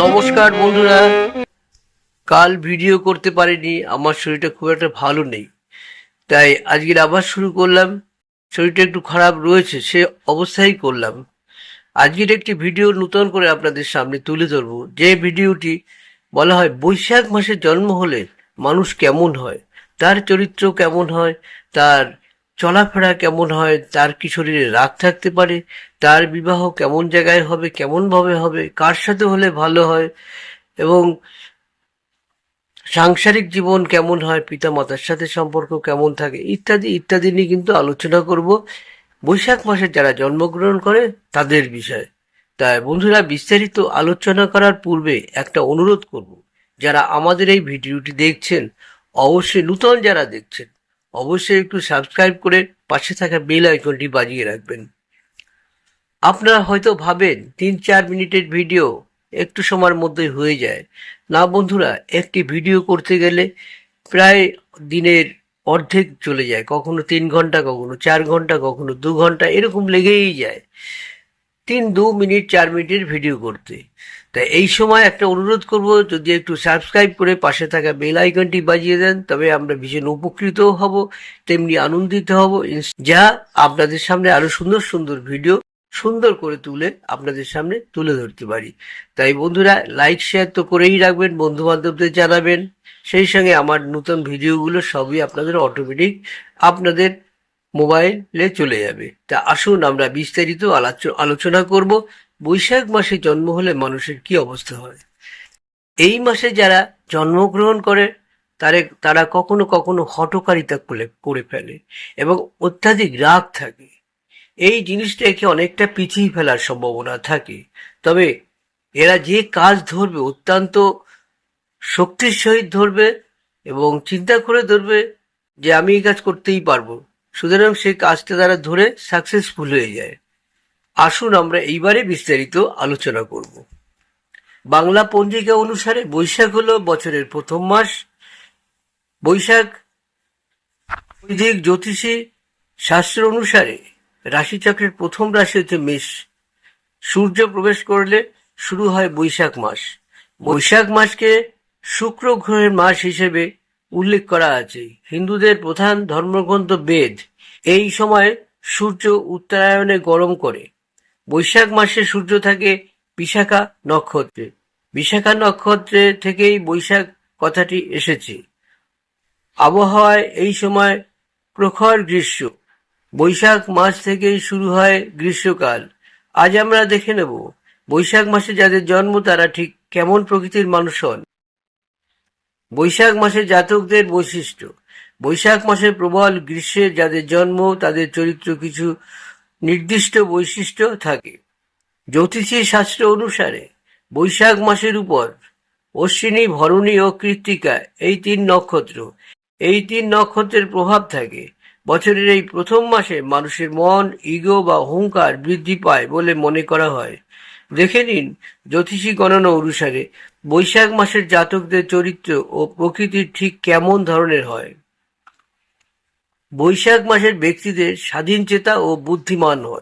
নমস্কার বন্ধুরা। কাল ভিডিও করতে পারিনি, আমার শরীরটা খুব একটা ভালো নেই। তাই আজকের আবার শুরু করলাম। শরীরটা একটু খারাপ রয়েছে, সে অবস্থায় করলাম। আজকের একটি ভিডিও নূতন করে আপনাদের সামনে তুলে ধরবো। যে ভিডিওটি বলা হয় বৈশাখ মাসে জন্ম হলে মানুষ কেমন হয়, তার চরিত্র কেমন হয়, তার চলাফেরা কেমন হয়, তার কি শরীরে রাগ থাকতে পারে, তার বিবাহ কেমন জায়গায় হবে, কেমন ভাবে হবে, কার সাথে হলে ভালো হয়, এবং সাংসারিক জীবন কেমন হয় পিতা মাতার সাথে সম্পর্ক কেমন থাকে, ইত্যাদি ইত্যাদি নিয়ে কিন্তু আলোচনা করব। বৈশাখ মাসে যারা জন্মগ্রহণ করে, তাদের বিষয়ে। তাই বন্ধুরা, বিস্তারিত আলোচনা করার পূর্বে একটা অনুরোধ করব, যারা আমাদের এই ভিডিওটি দেখছেন, অবশ্যই নূতন যারা দেখছেন অবশ্যই একটু সাবস্ক্রাইব করে পাশে থাকা বেল আইকনটি বাজিয়ে রাখবেন। আপনারা হয়তো ভাবেন, তিন চার মিনিটের ভিডিও একটু সময়ের মধ্যে হয়ে যায়। না বন্ধুরা, একটি ভিডিও করতে গেলে প্রায় দিনের অর্ধেক চলে যায়। কখনো তিন ঘণ্টা, কখনো চার ঘণ্টা, কখনো দু ঘণ্টা, এরকম লেগেই যায়। তিন, দু মিনিট, চার মিনিটের ভিডিও করতে। তাই এই সময় একটা অনুরোধ করব, যদি একটু সাবস্ক্রাইব করে পাশে থাকা বেল আইকনটি বাজিয়ে দেন, তবে আমরা ভীষণ উপকৃত হব, তেমনি আনন্দিত হব। যা আপনাদের সামনে আরও সুন্দর সুন্দর ভিডিও সুন্দর করে তুলে আপনাদের সামনে তুলে ধরতে পারি। তাই বন্ধুরা লাইক শেয়ার তো করেই রাখবেন বন্ধু বান্ধবদের জানাবেন। সেই সঙ্গে আমার নতুন ভিডিওগুলো সবই আপনাদের অটোমেটিক আপনাদের মোবাইলে চলে যাবে। তা আসুন আমরা বিস্তারিত আলাচ- আলোচনা করব বৈশাখ মাসে জন্ম হলে মানুষের কি অবস্থা হয়। এই মাসে যারা জন্মগ্রহণ করে, তারে, তারা কখনো কখনো হটকারিতা করে করে ফেলে এবং অত্যাধিক রাগ থাকে। এই জিনিসটাকে অনেকটা পিছিয়ে ফেলার সম্ভাবনা থাকে। তবে এরা যে কাজ ধরবে অত্যন্ত শক্তির সহিত ধরবে এবং চিন্তা করে ধরবে যে আমি এই কাজ করতেই পারব। সুতরাং সেই কাজটা তারা ধরে সাকসেসফুল হয়ে যায়। আসুন আমরা এইবারে বিস্তারিত আলোচনা করব। বাংলা পঞ্জিকা অনুসারে বৈশাখ হলো বছরের প্রথম মাস। বৈশাখ বৈদিক জ্যোতিষী শাস্ত্র অনুসারে রাশিচক্রের প্রথম রাশি হচ্ছে মেষ। সূর্য প্রবেশ করলে শুরু হয় বৈশাখ মাস। বৈশাখ মাসকে শুক্র গ্রহের মাস হিসেবে উল্লেখ করা আছে। হিন্দুদের প্রধান ধর্মগ্রন্থ বেদ। এই সময় সূর্য উত্তরায়ণে গরম করে। বৈশাখ মাসে সূর্য থাকে বিশাখা নক্ষত্রে। বিশাখা নক্ষত্রে থেকেই বৈশাখ কথাটি এসেছে। আবহাওয়ায় এই সময় প্রখর গ্রীষ্ম। বৈশাখ মাস থেকেই শুরু হয় গ্রীষ্মকাল। আজ আমরা দেখে নেব, বৈশাখ মাসে যাদের জন্ম তারা ঠিক কেমন প্রকৃতির মানুষ হন। বৈশাখ মাসে জাতকদের বৈশিষ্ট্য। বৈশাখ মাসে প্রবল গ্রীষ্মে যাদের জন্ম, তাদের চরিত্র কিছু নির্দিষ্ট বৈশিষ্ট্য থাকে। জ্যোতিষী শাস্ত্র অনুসারে, বৈশাখ মাসের উপর অশ্বিনী, ভরণী ও কৃত্তিকা, এই তিন নক্ষত্র, এই তিন নক্ষত্রের প্রভাব থাকে। বছরের এই প্রথম মাসে মানুষের মন, ইগো বা অহংকার বৃদ্ধি পায় বলে মনে করা হয়। দেখে নিন জ্যোতিষী গণনা অনুসারে বৈশাখ মাসের জাতকদের চরিত্র ও প্রকৃতির ঠিক কেমন ধরনের হয়? বৈশাখ মাসের ব্যক্তিদের স্বাধীন চেতা ও বুদ্ধিমান হন।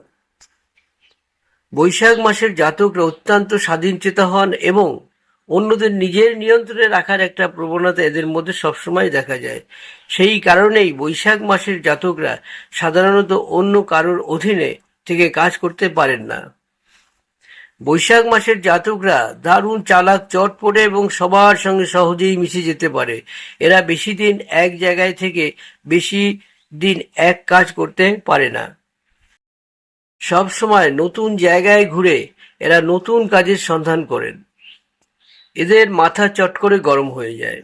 বৈশাখ মাসের জাতকরা অত্যন্ত স্বাধীন চেতা হন এবং অন্যদের নিজের নিয়ন্ত্রণে রাখার একটা প্রবণতা এদের মধ্যে সবসময় দেখা যায়। সেই কারণেই বৈশাখ মাসের জাতকরা সাধারণত অন্য কারোর অধীনে থেকে কাজ করতে পারেন না। বৈশাখ মাসের জাতকরা দারুণ চালাক চট চটপটে এবং সবার সঙ্গে সহজেই মিশে যেতে পারে। এরা বেশি দিন এক জায়গায় থেকে বেশি দিন এক কাজ করতে পারে না। সব সময় নতুন জায়গায় ঘুরে এরা নতুন কাজের সন্ধান করেন। এদের মাথা চট করে গরম হয়ে যায়।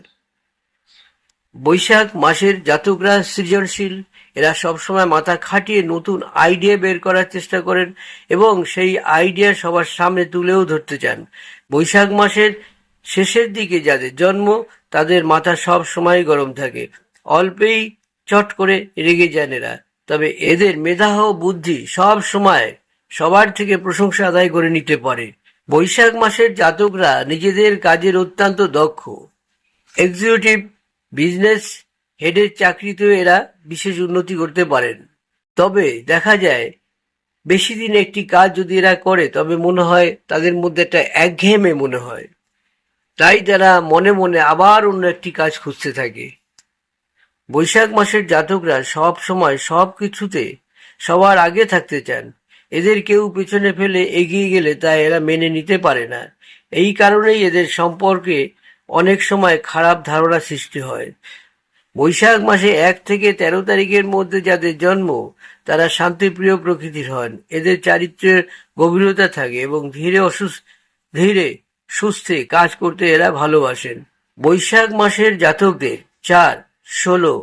বৈশাখ মাসের জাতকরা সৃজনশীল। এরা সবসময় মাথা খাটিয়ে নতুন আইডিয়া বের করার চেষ্টা করেন এবং সেই আইডিয়া সবার সামনে তুলেও ধরতে চান। বৈশাখ মাসের শেষের দিকে যাদের জন্ম, তাদের মাথা সব সময় গরম থাকে। অল্পেই চট করে রেগে যান এরা। তবে এদের মেধাহ বুদ্ধি সব সময় সবার থেকে প্রশংসা আদায় করে নিতে পারে। বৈশাখ মাসের জাতকরা নিজেদের কাজের অত্যন্ত দক্ষ। এক্সিকিউটিভ বিজনেস হেডের চাকরিতেও এরা বিশেষ উন্নতি করতে পারেন। তবে দেখা যায়, বেশি দিন একটি কাজ যদি এরা করে, তবে মনে হয় তাদের মধ্যে একটা একঘেয়েমে মনে হয়। তাই তারা মনে মনে আবার অন্য একটি কাজ খুঁজতে থাকে। বৈশাখ মাসের জাতকরা সব সময় সব কিছুতে সবার আগে থাকতে চান। এদের কেউ পেছনে ফেলে এগিয়ে গেলে তা এরা মেনে নিতে পারে না। এই কারণেই এদের সম্পর্কে অনেক সময় খারাপ ধারণা সৃষ্টি হয়। বৈশাখ মাসে এক থেকে তেরো তারিখের মধ্যে যাদের জন্ম তারা শান্তিপ্রিয় প্রকৃতির হন। এদের চারিত্র্যের গভীরতা থাকে এবং ধীরে অসুস্থ ধীরে সুস্থে কাজ করতে এরা ভালোবাসেন। বৈশাখ মাসের জাতকদের চার ষোলো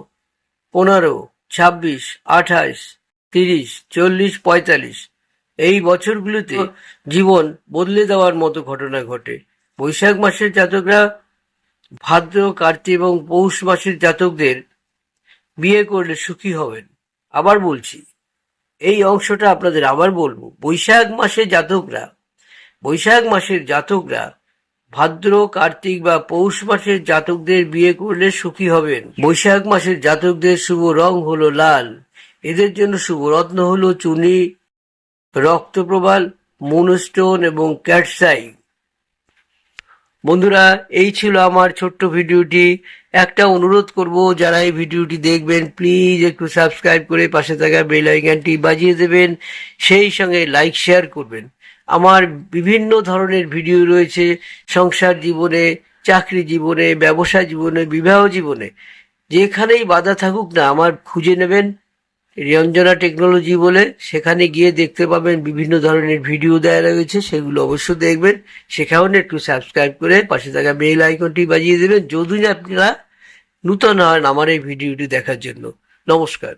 পনেরো ছাব্বিশ আঠাশ তিরিশ চল্লিশ পঁয়তাল্লিশ এই বছরগুলোতে জীবন বদলে দেওয়ার মতো ঘটনা ঘটে। বৈশাখ মাসের জাতকরা ভাদ্র, কার্তিক এবং পৌষ মাসের জাতকদের বিয়ে করলে সুখী হবেন। আবার বলছি, এই অংশটা আপনাদের আবার বলব। বৈশাখ মাসের জাতকরা, বৈশাখ মাসের জাতকরা ভাদ্র, কার্তিক বা পৌষ মাসের জাতকদের বিয়ে করলে সুখী হবেন। বৈশাখ মাসের জাতকদের শুভ রং হলো লাল। এদের জন্য শুভ রত্ন হলো চুনি, রক্তপ্রবাল মুনস্টোন এবং ক্যাটসাই। বন্ধুরা, এই ছিল আমার ছোট্ট ভিডিওটি। একটা অনুরোধ করব, যারা এই ভিডিওটি দেখবেন প্লিজ একটু সাবস্ক্রাইব করে পাশে থাকা বেল আইকনটি বাজিয়ে দেবেন, সেই সঙ্গে লাইক শেয়ার করবেন। আমার বিভিন্ন ধরনের ভিডিও রয়েছে, সংসার জীবনে, চাকরি জীবনে, ব্যবসা জীবনে, বিবাহ জীবনে। যেখানেই বাধা থাকুক না, আমার খুঁজে নেবেন রঞ্জনা টেকনোলজি বলে সেখানে গিয়ে দেখতে পাবেন বিভিন্ন ধরনের ভিডিও দেওয়া রয়েছে, সেগুলো অবশ্যই দেখবেন। সেখানে একটু সাবস্ক্রাইব করে পাশে থাকা বেল আইকনটি বাজিয়ে দেবেন। যদি আপনারা নূতন হন আমার এই ভিডিওটি দেখার জন্য। নমস্কার।